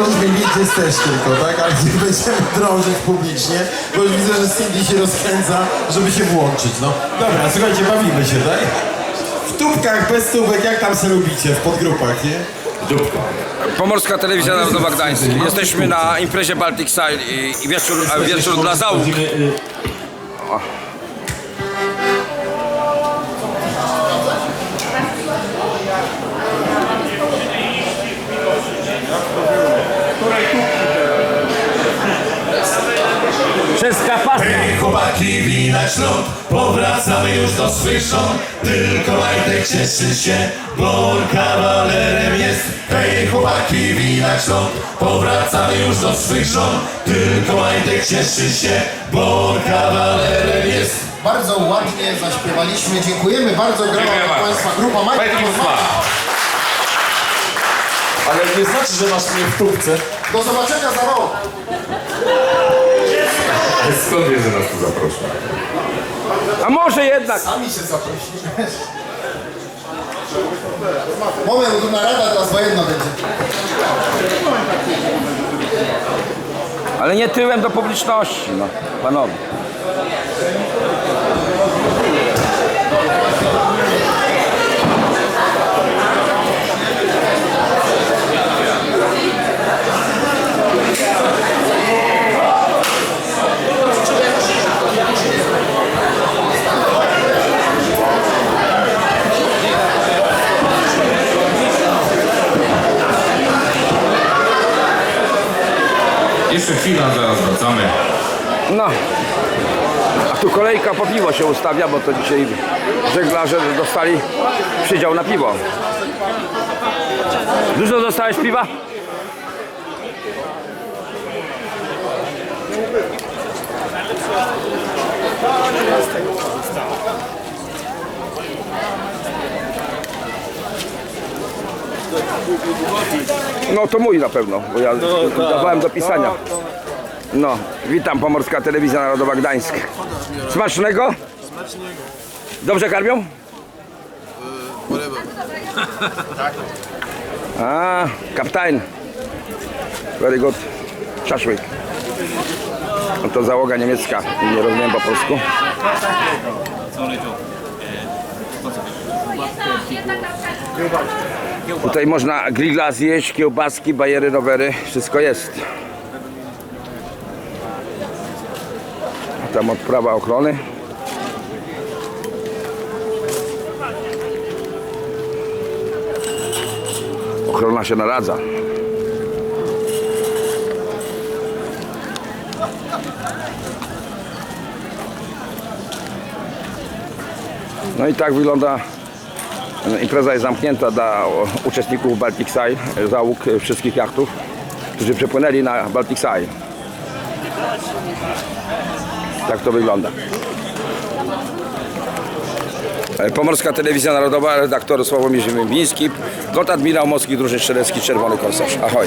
możesz mówić, gdzie jesteś tylko, tak? Ale nie będziemy drążyć publicznie, bo już widzę, że Cindy się rozkręca, żeby się włączyć, no. Dobra, słuchajcie, bawimy się, tak? W tubkach, bez tubek, jak tam se lubicie, w podgrupach, nie? Pomorska Telewizja Narodowa Gdańsk. Jesteśmy na imprezie Baltic Style i, i wieczór, wieczór dla załóg. Ląd, powracamy już do swych żon Tylko Majtek cieszy się, bo on kawalerem jest Hej chłopaki, widać ląd, powracamy już do swych żon Tylko Majtek cieszy się, bo on kawalerem jest Bardzo ładnie zaśpiewaliśmy. Dziękujemy bardzo. Grała Dziękuję dla bardzo. Państwa grupa Majka Kozmaka. Ale nie znaczy, że masz mnie w tubce. Do zobaczenia za rok. Skąd wiesz, że nas tu zaprosił? A może jednak. Sami się zaprosimy. Moment, narada teraz wojenna będzie. Ale nie tyłem do publiczności, no, panowie. Jeszcze chwila, zaraz wracamy. No. A tu kolejka po piwo się ustawia, bo to dzisiaj żeglarze dostali przydział na piwo. Dużo dostałeś piwa? No to mój na pewno, bo ja dawałem do pisania. No, witam, Pomorska Telewizja Narodowa Gdańsk. Smacznego? Dobrze karmią? A, kaptain. Very good. Szaszłyk. No to załoga niemiecka. Nie rozumiem po polsku. Tutaj można grilla zjeść, kiełbaski, bajery, rowery. Wszystko jest. Tam odprawa ochrony. Ochrona się naradza. No i tak wygląda impreza jest zamknięta dla uczestników Baltic Side, załóg wszystkich jachtów, którzy przepłynęli na Baltic Side. Tak to wygląda. Pomorska Telewizja Narodowa, redaktor Sławomir Ziemiński, kot admirał Morski Drużyn Strzelecki, Czerwony Korsarz. Ahoj.